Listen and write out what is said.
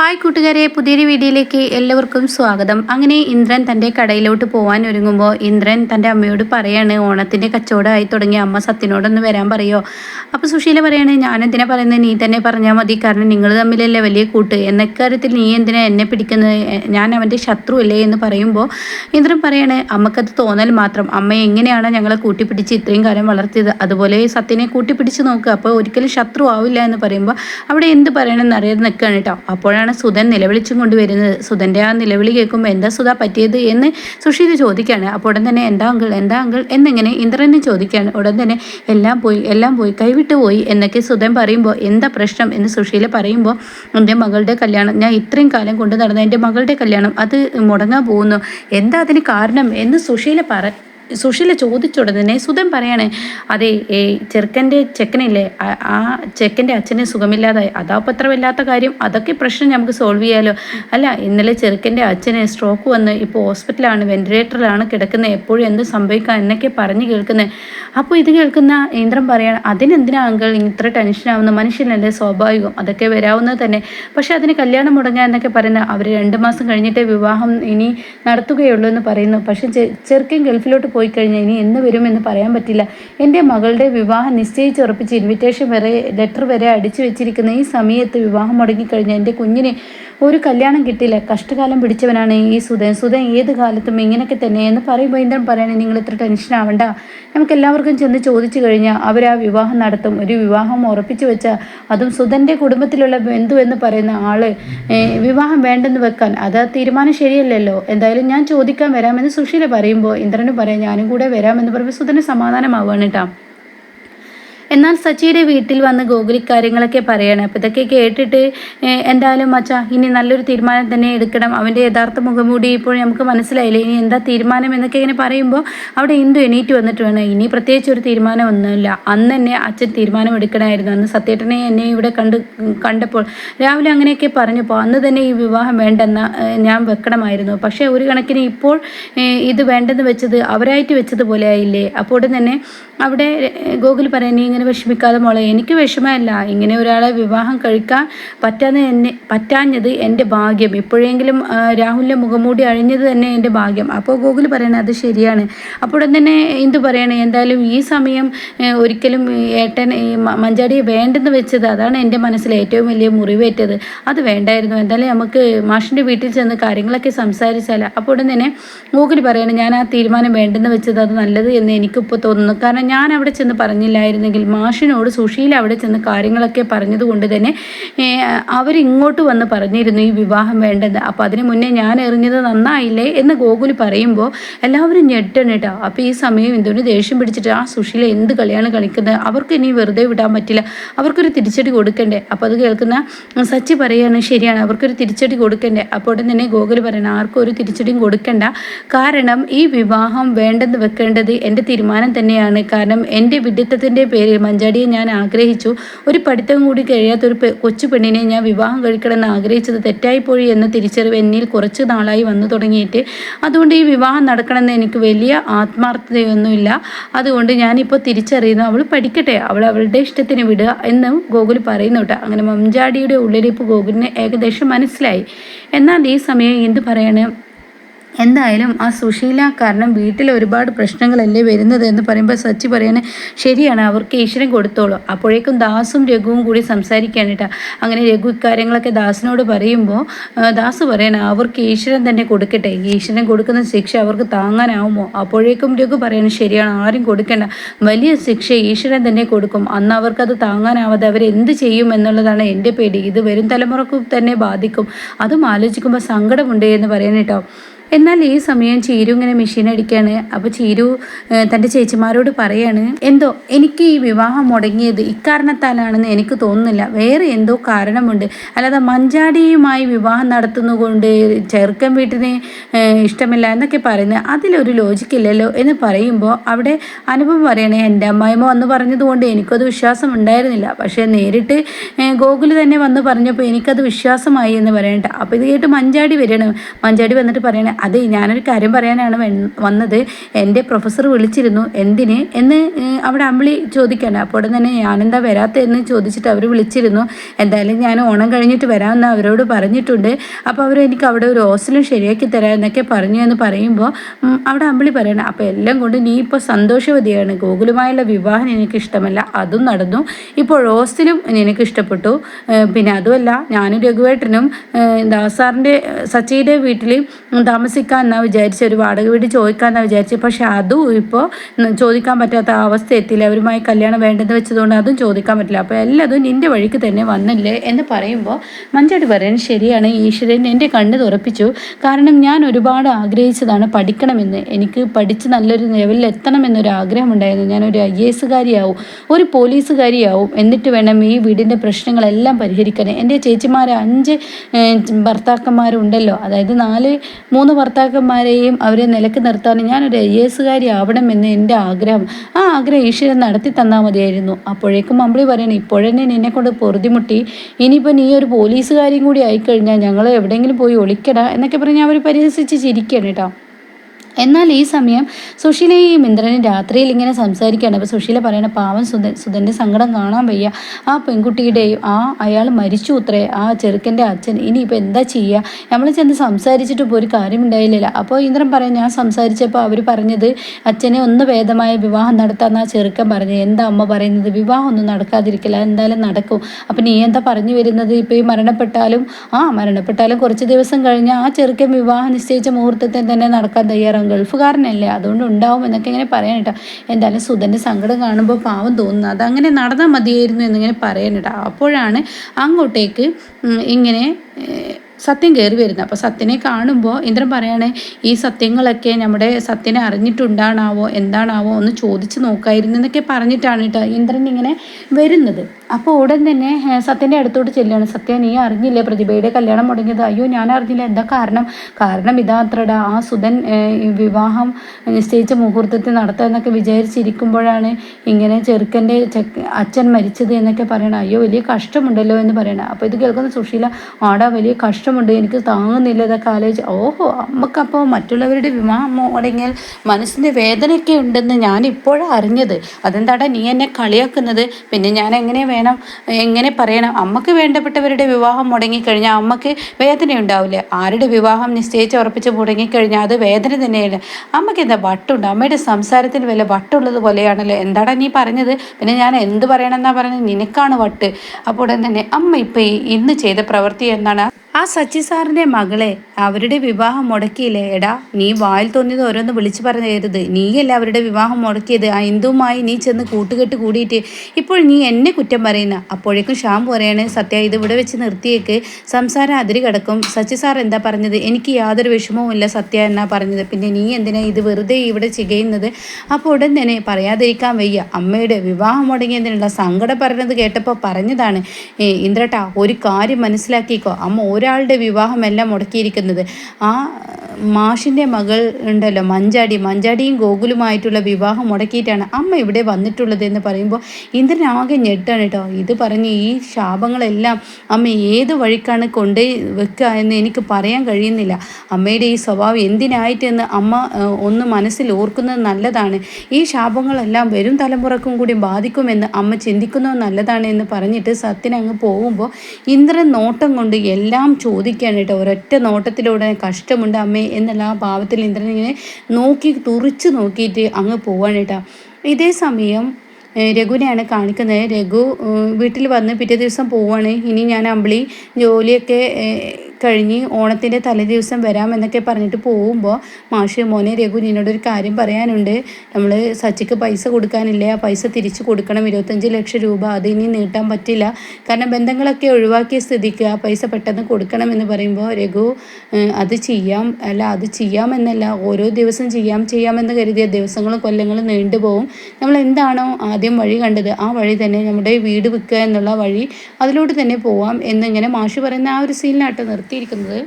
Hi കൂട്ടുകാരെ പുതിയൊരു വീഡിയോയിലേക്ക് എല്ലാവർക്കും സ്വാഗതം. അങ്ങനെ ഇന്ദ്രൻ തന്റെ കടയിലോട്ട് പോകാൻ ഒരുങ്ങുമ്പോൾ ഇന്ദ്രൻ തന്റെ അമ്മയോട് പറയാണ് ഓണത്തിന്റെ കച്ചവടമായി തുടങ്ങി. അമ്മ സത്യനോടൊന്ന് വരാൻ പറയുമോ അപ്പോൾ സുശീല പറയാണ് ഞാൻ എന്തിനാ പറയുന്നത് നീ തന്നെ പറഞ്ഞാൽ മതി. കാരണം നിങ്ങൾ തമ്മിലല്ലേ വലിയ കൂട്ട്. എന്ന കാര്യത്തിൽ നീ എന്തിനാ എന്നെ പിടിക്കുന്നത്? ഞാൻ അവന്റെ ശത്രുവല്ലേ എന്ന് പറയുമ്പോൾ ഇന്ദ്രൻ പറയാണ് അമ്മക്കത് തോന്നൽ മാത്രം. അമ്മ എങ്ങനെയാണ് ഞങ്ങളെ കൂട്ടിപ്പിടിച്ച് ഇത്രയും കാലം വളർത്തിയത്. അതുപോലെ സത്യനെ കൂട്ടിപ്പിടിച്ച് നോക്കുക അപ്പോൾ ഒരിക്കലും ശത്രു ആവില്ല എന്ന് പറയുമ്പോൾ അവിടെ എന്ത് പറയണമെന്ന് അറിയാതെ നിൽക്കുകയാണ് കേട്ടോ. അപ്പോഴാണ് സുധൻ നിലവിളിച്ചും കൊണ്ടുവരുന്നത്? സുധന്റെ ആ നിലവിളി കേൾക്കുമ്പോൾ എന്താ സുധ പറ്റിയത് എന്ന് സുഷീത് ചോദിക്കുകയാണ് അപ്പോൾ ഉടൻ തന്നെ എന്താ അങ്കിൾ എന്താ അങ്കിൾ എന്നിങ്ങനെ ഇന്ദ്രനെ ചോദിക്കുകയാണ് ഉടൻ തന്നെ എല്ലാം പോയി എല്ലാം പോയി കൈവിട്ട് പോയി എന്നൊക്കെ സുധൻ പറയുമ്പോൾ എന്താ പ്രശ്നം എന്ന് സുഷീല പറയുമ്പോൾ എന്റെ മകളുടെ കല്യാണം ഞാൻ ഇത്രയും കാലം കൊണ്ട് നടന്ന എന്റെ മകളുടെ കല്യാണം അത് മുടങ്ങാൻ പോകുന്നു. എന്താ അതിന് കാരണം? എന്ന് സുഷീല പറ സുശീല ചോദിച്ചുടനെ സുധൻ പറയാണ് അതെ ഏ ചെറുക്കന്റെ ചെക്കനില്ലേ? ആ- ചെക്കന്റെ അച്ഛനെ സുഖമില്ലാതായി. അതാപത്രമില്ലാത്ത കാര്യം? അതൊക്കെ പ്രശ്നം നമുക്ക് സോൾവ് ചെയ്യാലോ? അല്ല ഇന്നലെ ചെറുക്കന്റെ അച്ഛന് സ്ട്രോക്ക് വന്ന് ഇപ്പോൾ ഹോസ്പിറ്റലാണ് വെന്റിലേറ്ററിലാണ് കിടക്കുന്നത് എപ്പോഴും എന്ത് സംഭവിക്കാം എന്നൊക്കെ പറഞ്ഞ് കേൾക്കുന്നത് അപ്പോൾ ഇത് കേൾക്കുന്ന ഇന്ദ്രൻ പറയാണ് അതിനെന്തിനാ അങ്കിൾ ഇത്ര ടെൻഷനാവുന്ന മനുഷ്യനല്ലേ സ്വാഭാവികം. അതൊക്കെ വരാവുന്നത് തന്നെ. പക്ഷേ അതിന് കല്യാണം മുടങ്ങുക എന്നൊക്കെ പറയുന്ന അവർ രണ്ട് മാസം കഴിഞ്ഞിട്ടേ വിവാഹം ഇനി നടത്തുകയുള്ളൂ എന്ന് പറയുന്നു. പക്ഷേ ചെറുക്കൻ ഗൾഫിലോട്ട് കഴിഞ്ഞാൽ ഇനി എന്ന് വരുമെന്ന് പറയാൻ പറ്റില്ല. എന്റെ മകളുടെ വിവാഹം നിശ്ചയിച്ച് ഉറപ്പിച്ച് ഇൻവിറ്റേഷൻ വരെ ലെറ്റർ വരെ അടിച്ചു വെച്ചിരിക്കുന്ന ഈ സമയത്ത് വിവാഹം മുടങ്ങിക്കഴിഞ്ഞാൽ എന്റെ കുഞ്ഞിനെ ഒരു കല്യാണം കിട്ടില്ല. കഷ്ടകാലം പിടിച്ചവനാണ് ഈ സുധൻ. സുധൻ ഏത് കാലത്തും ഇങ്ങനെയൊക്കെ തന്നെ എന്ന് പറയുമ്പോൾ ഇന്ദ്രൻ പറയണേ നിങ്ങൾ ഇത്ര ടെൻഷൻ ആവണ്ട. നമുക്ക് എല്ലാവർക്കും ചെന്ന് ചോദിച്ചു കഴിഞ്ഞാൽ അവർ ആ വിവാഹം നടത്തും. ഒരു വിവാഹം ഉറപ്പിച്ചു വെച്ചാൽ അതും സുധന്റെ കുടുംബത്തിലുള്ള ബന്ധു എന്ന് പറയുന്ന ആൾ വിവാഹം വേണ്ടെന്ന് വെക്കാൻ. അത് തീരുമാനം ശരിയല്ലല്ലോ. എന്തായാലും ഞാൻ ചോദിക്കാൻ വരാമെന്ന് സുശീല പറയുമ്പോൾ ഇന്ദ്രന് പറയാം ഞാനും കൂടെ വരാമെന്ന് പറഞ്ഞ് സുധന് സമാധാനമാവുകയാണ് കേട്ടോ. എന്നാൽ സച്ചിയുടെ വീട്ടിൽ വന്ന് ഗോകുലി കാര്യങ്ങളൊക്കെ പറയണം. അപ്പോൾ ഇതൊക്കെ കേട്ടിട്ട് എന്തായാലും മച്ച ഇനി നല്ലൊരു തീരുമാനം തന്നെ എടുക്കണം. അവന്റെ യഥാർത്ഥ മുഖംമൂടി ഇപ്പോൾ നമുക്ക് മനസ്സിലായില്ലേ? ഇനി എന്താ തീരുമാനം എന്നൊക്കെ ഇങ്ങനെ പറയുമ്പോൾ അവിടെ ഇന്ദു എണീറ്റ് വന്നിട്ട് വേണം. ഇനി പ്രത്യേകിച്ച് ഒരു തീരുമാനമൊന്നുമില്ല അന്ന് തന്നെ അച്ഛൻ തീരുമാനം എടുക്കണമായിരുന്നു. അന്ന് സത്യേട്ടനെ എന്നെ ഇവിടെ കണ്ട് കണ്ടപ്പോൾ രാവിലെ അങ്ങനെയൊക്കെ പറഞ്ഞപ്പോൾ അന്ന് തന്നെ ഈ വിവാഹം വേണ്ടെന്ന് ഞാൻ വെക്കണമായിരുന്നു. പക്ഷേ ഒരു കണക്കിന് ഇപ്പോൾ ഇത് വേണ്ടെന്ന് വെച്ചത് അവരായിട്ട് വെച്ചതുപോലെ ആയില്ലേ? അപ്പോൾ തന്നെ അവിടെ ഗോകുൽ പറയാൻ നീ ഇങ്ങനെ വിഷമിക്കാതെ മോളെ എനിക്ക് വിഷമമല്ല. ഇങ്ങനെ ഒരാളെ വിവാഹം കഴിക്കാൻ പറ്റാതെ എന്നെ പറ്റാഞ്ഞത് എന്റെ ഭാഗ്യം. ഇപ്പോഴെങ്കിലും രാഹുലിന്റെ മുഖംമൂടി അഴിഞ്ഞത് തന്നെ എന്റെ ഭാഗ്യം. അപ്പോൾ ഗോകുൽ പറയണേ അത് ശരിയാണ്. അപ്പോൾ തന്നെ എന്തു പറയണേ? എന്തായാലും ഈ സമയം ഒരിക്കലും ഏട്ടൻ മഞ്ചാടിയെ വേണ്ടെന്ന് വെച്ചത് അതാണ് എന്റെ മനസ്സിൽ ഏറ്റവും വലിയ മുറിവേറ്റത്. അത് വേണ്ടായിരുന്നു. എന്തായാലും നമുക്ക് മാഷിന്റെ വീട്ടിൽ ചെന്ന് കാര്യങ്ങളൊക്കെ സംസാരിച്ചാലോ. അപ്പോൾ തന്നെ ഗൂഗിൾ പറയണേ ഞാൻ ആ തീരുമാനം വേണ്ടെന്ന് വെച്ചത് അത് നല്ലത് എന്ന് എനിക്കിപ്പോൾ തോന്നുന്നു. കാരണം ഞാൻ അവിടെ ചെന്ന് പറഞ്ഞില്ലായിരുന്നെങ്കിൽ മാഷിനോട് സുശീല അവിടെ ചെന്ന് കാര്യങ്ങളൊക്കെ പറഞ്ഞതുകൊണ്ട് തന്നെ അവരിങ്ങോട്ട് വന്ന് പറഞ്ഞിരുന്നു ഈ വിവാഹം വേണ്ടെന്ന്. അപ്പോൾ അതിന് മുന്നേ ഞാൻ എറിഞ്ഞത് നന്നായില്ലേ എന്ന് ഗോകുൽ പറയുമ്പോൾ എല്ലാവരും ഞെട്ടണം കേട്ടോ അപ്പോൾ ഈ സമയം എന്തുകൊണ്ട് ദേഷ്യം പിടിച്ചിട്ട് ആ സുശീല എന്ത് കളിയാണ് കളിക്കുന്നത്? അവർക്ക് ഇനി വെറുതെ വിടാൻ പറ്റില്ല. അവർക്കൊരു തിരിച്ചടി കൊടുക്കണ്ടേ? അപ്പോൾ അത് കേൾക്കുന്ന സച്ചി പറയുകയാണ് ശരിയാണ് അവർക്കൊരു തിരിച്ചടി കൊടുക്കണ്ടേ? അപ്പോൾ ഉടൻ തന്നെ ഗോകുൽ പറയണം ആർക്കും ഒരു തിരിച്ചടിയും കൊടുക്കണ്ട. കാരണം ഈ വിവാഹം വേണ്ടെന്ന് വെക്കേണ്ടത് എന്റെ തീരുമാനം തന്നെയാണ്. കാരണം എന്റെ വിഡിത്തത്തിന്റെ പേരിൽ മഞ്ചാടിയെ ഞാൻ ആഗ്രഹിച്ചു. ഒരു പഠിത്തം കൂടി കഴിയാത്ത ഒരു പെ- കൊച്ചു പെണ്ണിനെ ഞാൻ വിവാഹം കഴിക്കണമെന്ന് ആഗ്രഹിച്ചത് തെറ്റായിപ്പോയി എന്ന തിരിച്ചറിവ് എന്നിൽ കുറച്ച് നാളായി വന്നു തുടങ്ങിയിട്ട്. അതുകൊണ്ട് ഈ വിവാഹം നടക്കണമെന്ന് എനിക്ക് വലിയ ആത്മാർത്ഥതയൊന്നുമില്ല. അതുകൊണ്ട് ഞാനിപ്പോൾ തിരിച്ചറിയുന്നു അവൾ പഠിക്കട്ടെ അവൾ അവളുടെ ഇഷ്ടത്തിന് വിടുക എന്ന് ഗോകുൽ പറയുന്നു കേട്ടോ. അങ്ങനെ മഞ്ചാടിയുടെ ഉള്ളിലിപ്പ് ഗോകുലിന് ഏകദേശം മനസ്സിലായി. എന്നാൽ ഈ സമയം എന്ത് പറയാണ്? എന്തായാലും ആ സുശീല കാരണം വീട്ടിൽ ഒരുപാട് പ്രശ്നങ്ങളല്ലേ വരുന്നത് എന്ന് പറയുമ്പോൾ സച്ചി പറയണേ ശരിയാണ് അവർക്ക് ഈശ്വരൻ കൊടുത്തോളൂ. അപ്പോഴേക്കും ദാസും രഘുവും കൂടി സംസാരിക്കുകയാണ് കേട്ടോ. അങ്ങനെ രഘു ഇക്കാര്യങ്ങളൊക്കെ ദാസിനോട് പറയുമ്പോൾ ദാസ് പറയണേ അവർക്ക് ഈശ്വരൻ തന്നെ കൊടുക്കട്ടെ. ഈശ്വരൻ കൊടുക്കുന്ന ശിക്ഷ അവർക്ക് താങ്ങാനാവുമോ? അപ്പോഴേക്കും രഘു പറയണേ ശരിയാണ് ആരും കൊടുക്കേണ്ട. വലിയ ശിക്ഷ ഈശ്വരൻ തന്നെ കൊടുക്കും. അന്ന് അവർക്കത് താങ്ങാനാവാതെ അവരെന്ത് ചെയ്യും എന്നുള്ളതാണ് എന്റെ പേടി. ഇത് വരും തലമുറക്കും തന്നെ ബാധിക്കും. അതും ആലോചിക്കുമ്പോൾ സങ്കടമുണ്ട് എന്ന് പറയുന്നത് കേട്ടോ. എന്നാൽ ഈ സമയം ചീരു ഇങ്ങനെ മെഷീൻ അടിക്കുകയാണ് അപ്പോൾ ചീരു തന്റെ ചേച്ചിമാരോട് പറയാണ് എന്തോ എനിക്ക് ഈ വിവാഹം മുടങ്ങിയത് ഇക്കാരണത്താലാണെന്ന് എനിക്ക് തോന്നുന്നില്ല. വേറെ എന്തോ കാരണമുണ്ട്. അല്ലാതെ മഞ്ചാടിയുമായി വിവാഹം നടത്തുന്നതുകൊണ്ട് ചെറുക്കൻ വീട്ടിന് ഇഷ്ടമില്ല എന്നൊക്കെ പറയുന്നത് അതിലൊരു ലോജിക്ക് ഇല്ലല്ലോ എന്ന് പറയുമ്പോൾ അവിടെ അനുഭവം പറയണേ എന്റെ അമ്മായിമ്മ വന്ന് പറഞ്ഞതുകൊണ്ട് എനിക്കത് വിശ്വാസം ഉണ്ടായിരുന്നില്ല. പക്ഷേ നേരിട്ട് ഗോകുൽ തന്നെ വന്ന് പറഞ്ഞപ്പോൾ എനിക്കത് വിശ്വാസമായി എന്ന് പറയണ്ട. അപ്പോൾ ഇത് കേട്ട് മഞ്ചാടി വരണം മഞ്ചാടി വന്നിട്ട് പറയണേ അതെ ഞാനൊരു കാര്യം പറയാനാണ് വന്നത്. എന്റെ പ്രൊഫസർ വിളിച്ചിരുന്നു എന്തിന്? എന്ന് അവിടെ അമ്പിളി ചോദിക്കണ്ട അപ്പോൾ തന്നെ ഞാനെന്താ വരാത്തതെന്ന്? ചോദിച്ചിട്ട് അവർ വിളിച്ചിരുന്നു. എന്തായാലും ഞാൻ ഓണം കഴിഞ്ഞിട്ട് വരാമെന്ന് അവരോട് പറഞ്ഞിട്ടുണ്ട്. അപ്പോൾ അവർ എനിക്ക് അവിടെ ഒരു ഹോസ്റ്റലും ശരിയാക്കി തരാം എന്നൊക്കെ പറഞ്ഞു എന്ന് പറയുമ്പോൾ അവിടെ അമ്പിളി പറയണം അപ്പോൾ എല്ലാം കൊണ്ട് നീ ഇപ്പോൾ സന്തോഷവതിയാണ്. ഗോകുലുമായുള്ള വിവാഹം എനിക്ക് ഇഷ്ടമല്ല. അതും നടന്നു. ഇപ്പോൾ ഹോസ്റ്റലും എനിക്ക് ഇഷ്ടപ്പെട്ടു. പിന്നെ അതുമല്ല ഞാനും രഘുവേട്ടനും ദാസാറിന്റെ സച്ചിയുടെ വീട്ടിൽ താമസിക്കാൻ എന്നാണ് വിചാരിച്ച് ഒരു വാടക വീട് ചോദിക്കാമെന്നാണ് വിചാരിച്ചത് പക്ഷെ അതും ഇപ്പോൾ ചോദിക്കാൻ പറ്റാത്ത അവസ്ഥ എത്തിയില്ല അവരുമായി കല്യാണം വേണ്ടെന്ന് വെച്ചതുകൊണ്ട് അതും ചോദിക്കാൻ പറ്റില്ല. അപ്പോൾ എല്ലാതും നിന്റെ വഴിക്ക് തന്നെ വന്നില്ലേ എന്ന് പറയുമ്പോൾ മഞ്ചാടി പറയാൻ ശരിയാണ് ഈശ്വരൻ എന്റെ കണ്ണ് തുറപ്പിച്ചു. കാരണം ഞാൻ ഒരുപാട് ആഗ്രഹിച്ചതാണ് പഠിക്കണമെന്ന്. എനിക്ക് പഠിച്ച് നല്ലൊരു ലെവലിൽ എത്തണമെന്നൊരു ആഗ്രഹമുണ്ടായിരുന്നു. ഞാനൊരു ഐ എ എസുകാരിയാവും ഒരു പോലീസുകാരിയാവും. എന്നിട്ട് വേണം ഈ വീടിന്റെ പ്രശ്നങ്ങളെല്ലാം പരിഹരിക്കാൻ. എന്റെ ചേച്ചിമാർ അഞ്ച് ഭർത്താക്കന്മാരുണ്ടല്ലോ. അതായത് നാല് മൂന്ന് ഭർത്താക്കന്മാരെയും അവരെ നിലയ്ക്ക് നിർത്താൻ ഞാനൊരു ഐ എസുകാരി ആവണമെന്ന് എന്റെ ആഗ്രഹം. ആ ആഗ്രഹം ഈശ്വരൻ നടത്തി തന്നാൽ മതിയായിരുന്നു. അപ്പോഴേക്കും അമ്പിളി പറയണം ഇപ്പോഴെന്നെ നിന്നെ കൊണ്ട് പൊറുതിമുട്ടി. ഇനിയിപ്പോൾ നീ ഒരു പോലീസുകാരിയും കൂടി ആയിക്കഴിഞ്ഞാൽ ഞങ്ങൾ എവിടെയെങ്കിലും പോയി ഒളിക്കടാ എന്നൊക്കെ പറഞ്ഞ് അവർ പരിഹസിച്ച് ചിരിക്കണം കേട്ടോ. എന്നാൽ ഈ സമയം സുശീലയും ഇന്ദ്രനും രാത്രിയിൽ ഇങ്ങനെ സംസാരിക്കുകയാണ്. അപ്പോൾ സുശീല പറയണ പാവം സുധൻ സുധന്റെ സങ്കടം കാണാൻ വയ്യ. ആ പെൺകുട്ടിയുടെയും ആ അയാൾ മരിച്ചു ഉത്രേ. ആ ചെറുക്കന്റെ അച്ഛൻ ഇനിയിപ്പോൾ എന്താ ചെയ്യുക നമ്മൾ ചെന്ന് സംസാരിച്ചിട്ട് ഇപ്പോൾ ഒരു കാര്യം ഉണ്ടായില്ല അപ്പോൾ ഇന്ദ്രൻ പറയാം ഞാൻ സംസാരിച്ചപ്പോൾ അവർ പറഞ്ഞത് അച്ഛനെ ഒന്ന് ഭേദമായ വിവാഹം നടത്താമെന്ന് ആ ചെറുക്കൻ പറഞ്ഞു. എന്താ അമ്മ പറയുന്നത്? വിവാഹം ഒന്നും നടക്കാതിരിക്കില്ല എന്തായാലും നടക്കും. അപ്പം നീ എന്താ പറഞ്ഞു വരുന്നത്? ഇപ്പോൾ ഈ മരണപ്പെട്ടാലും ആ മരണപ്പെട്ടാലും കുറച്ച് ദിവസം കഴിഞ്ഞ് ആ ചെറുക്കൻ വിവാഹം നിശ്ചയിച്ച മുഹൂർത്തത്തിൽ തന്നെ നടക്കാൻ തയ്യാറാകും ഗൾഫുകാരനല്ലേ? അതുകൊണ്ട് ഉണ്ടാവും എന്നൊക്കെ ഇങ്ങനെ പറയാൻ കേട്ടോ. എന്തായാലും സുധന്റെ സങ്കടം കാണുമ്പോൾ പാവം തോന്നുന്നു. അതങ്ങനെ നടന്നാൽ മതിയായിരുന്നു എന്നിങ്ങനെ പറയാൻ കേട്ടോ. അപ്പോഴാണ് അങ്ങോട്ടേക്ക് ഇങ്ങനെ സത്യം കയറി വരുന്നത്. അപ്പോൾ സത്യനെ കാണുമ്പോൾ ഇന്ദ്രൻ പറയാണ് ഈ സത്യങ്ങളൊക്കെ നമ്മുടെ സത്യനെ അറിഞ്ഞിട്ടുണ്ടാണാവോ? എന്താണാവോ? ഒന്ന് ചോദിച്ച് നോക്കായിരുന്നു എന്നൊക്കെ പറഞ്ഞിട്ടാണ് കേട്ടോ ഇന്ദ്രൻ ഇങ്ങനെ വരുന്നത്. അപ്പോൾ ഉടൻ തന്നെ സത്യന്റെ അടുത്തോട്ട് ചെല്ലുകയാണ് സത്യ നീ അറിഞ്ഞില്ലേ പ്രതിഭയുടെ കല്യാണം മുടങ്ങിയത്? അയ്യോ ഞാൻ അറിഞ്ഞില്ല. എന്താ കാരണം? കാരണം ഇതാത്രട ആ സുധൻ വിവാഹം നിശ്ചയിച്ച മുഹൂർത്തത്തിൽ നടത്തുക എന്നൊക്കെ വിചാരിച്ചിരിക്കുമ്പോഴാണ് ഇങ്ങനെ ചെറുക്കന്റെ അച്ഛൻ മരിച്ചത് എന്നൊക്കെ പറയണം. അയ്യോ വലിയ കഷ്ടമുണ്ടല്ലോ എന്ന് പറയണം. അപ്പോൾ ഇത് കേൾക്കുന്ന സുശീല ആടാ വലിയ കഷ്ടമുണ്ട്. എനിക്ക് താങ്ങുന്നില്ല ഇതൊക്കെ ആലോചിച്ച്. ഓഹോ അമ്മക്കപ്പോൾ മറ്റുള്ളവരുടെ വിവാഹം മുടങ്ങിയാൽ മനസ്സിന്റെ വേദനയൊക്കെ ഉണ്ടെന്ന് ഞാൻ ഇപ്പോഴാണ് അറിഞ്ഞത്. അതെന്താടാ നീ എന്നെ കളിയാക്കുന്നത്? പിന്നെ ഞാൻ എങ്ങനെ വേണം എങ്ങനെ പറയണം? അമ്മയ്ക്ക് വേണ്ടപ്പെട്ടവരുടെ വിവാഹം മുടങ്ങിക്കഴിഞ്ഞാൽ അമ്മയ്ക്ക് വേദന ഉണ്ടാവില്ല. ആരുടെ വിവാഹം നിശ്ചയിച്ച് ഉറപ്പിച്ച് മുടങ്ങിക്കഴിഞ്ഞാൽ അത് വേദന തന്നെയാണ്. അമ്മയ്ക്ക് എന്താ വട്ടുണ്ട്? അമ്മയുടെ സംസാരത്തിൽ വല്ല വട്ടുള്ളത് പോലെയാണല്ലോ? എന്താടാ നീ പറഞ്ഞത്? പിന്നെ ഞാൻ എന്ത് പറയണമെന്നാ പറഞ്ഞത്? നിനക്കാണ് വട്ട്. അപ്പോൾ തന്നെ അമ്മ ഇപ്പം ഇന്ന് ചെയ്ത പ്രവൃത്തി എന്താണ്? ആ സച്ചി സാറിന്റെ മകളെ അവരുടെ വിവാഹം മുടക്കിയില്ലേ? എടാ നീ വായിൽ തോന്നിയത് ഓരോന്ന് വിളിച്ചു പറഞ്ഞത് നീയല്ല അവരുടെ വിവാഹം മുടക്കിയത്. ആ ഹിന്ദുവുമായി നീ ചെന്ന് കൂട്ടുകെട്ട് കൂടിയിട്ട് ഇപ്പോൾ നീ എന്നെ കുറ്റം പറയുന്ന. അപ്പോഴേക്കും ഷാം പറയാണ് സത്യ ഇത് ഇവിടെ വെച്ച് നിർത്തിയേക്ക്. സംസാരം അതിരി കിടക്കും. സച്ചി സാർ എന്താ പറഞ്ഞത്? എനിക്ക് യാതൊരു വിഷമവും ഇല്ല സത്യ എന്നാ പറഞ്ഞത്. പിന്നെ നീ എന്തിനാ ഇത് വെറുതെ ഇവിടെ ചികയുന്നത്? അപ്പോൾ ഉടൻ തന്നെ പറയാതിരിക്കാൻ വയ്യ. അമ്മയുടെ വിവാഹം മുടങ്ങിയതിനുള്ള സങ്കടം പറഞ്ഞത് കേട്ടപ്പോൾ പറഞ്ഞതാണ് ഇന്ദ്രട്ടാ ഒരു കാര്യം മനസ്സിലാക്കിക്കോ. അമ്മ ഒരാളുടെ വിവാഹമെല്ലാം മുടക്കിയിരിക്കുന്നത്. ആ മാഷിന്റെ മകൾ ഉണ്ടല്ലോ മഞ്ചാടി. മഞ്ചാടിയും ഗോകുലുമായിട്ടുള്ള വിവാഹം മുടക്കിയിട്ടാണ് അമ്മ ഇവിടെ വന്നിട്ടുള്ളത് എന്ന് പറയുമ്പോൾ ഇന്ദ്രൻ ആകെ ഞെട്ടാണ് കേട്ടോ. ഇത് പറഞ്ഞ് ഈ ശാപങ്ങളെല്ലാം അമ്മ ഏത് വഴിക്കാണ് കൊണ്ടു വെക്കുക എന്ന് എനിക്ക് പറയാൻ കഴിയുന്നില്ല. അമ്മയുടെ ഈ സ്വഭാവം എന്തിനായിട്ടെന്ന് അമ്മ ഒന്ന് മനസ്സിൽ ഓർക്കുന്നത് നല്ലതാണ്. ഈ ശാപങ്ങളെല്ലാം വരും തലമുറക്കും കൂടി ബാധിക്കുമെന്ന് അമ്മ ചിന്തിക്കുന്നത് നല്ലതാണ് എന്ന് പറഞ്ഞിട്ട് സത്യൻ അങ്ങ് പോകുമ്പോൾ ഇന്ദ്രൻ നോട്ടം കൊണ്ട് എല്ലാം ചോദിക്കുകയാണ് കേട്ടോ. ഒരൊറ്റ നോട്ടത്തിലൂടെ കഷ്ടമുണ്ട് അമ്മേ എന്നല്ല ആ ഭാവത്തിൽ ഇന്ദ്രൻ ഇങ്ങനെ നോക്കി തുറിച്ച് നോക്കിയിട്ട് അങ്ങ് പോവാണ് ഇതേ സമയം രഘുവിനെയാണ് കാണിക്കുന്നത്. രഘു വീട്ടിൽ വന്ന് പിറ്റേ ദിവസം പോവാണ്. ഇനി ഞാൻ അമ്പിളി ജോലിയൊക്കെ കഴിഞ്ഞ് ഓണത്തിന്റെ തലേദിവസം വരാമെന്നൊക്കെ പറഞ്ഞിട്ട് പോകുമ്പോൾ മാഷ് മോനെ രഘു നിന്നോടൊരു കാര്യം പറയാനുണ്ട്. നമ്മൾ സച്ചിക്ക് പൈസ കൊടുക്കാനില്ല? പൈസ തിരിച്ചു കൊടുക്കണം. ഇരുപത്തഞ്ച് ലക്ഷം രൂപ. അത് ഇനി നീട്ടാൻ പറ്റില്ല. കാരണം ബന്ധങ്ങളൊക്കെ ഒഴിവാക്കിയ സ്ഥിതിക്ക് ആ പൈസ പെട്ടെന്ന് കൊടുക്കണം എന്ന് പറയുമ്പോൾ രഘു അത് ചെയ്യാം. അല്ല അത് ചെയ്യാമെന്നല്ല. ഓരോ ദിവസം ചെയ്യാം ചെയ്യാമെന്ന് കരുതിയ ദിവസങ്ങളും കൊല്ലങ്ങളും നീണ്ടുപോകും നമ്മൾ എന്താണോ ആദ്യം വഴി കണ്ടത് ആ വഴി തന്നെ നമ്മുടെ വീട് വിൽക്കുക എന്നുള്ള വഴി അതിലൂടെ തന്നെ പോവാം എന്നിങ്ങനെ മാഷ് പറയുന്ന ആ ഒരു സീനിലാട്ട് നിർത്തി. നിർത്തിയിരിക്കുന്നത്.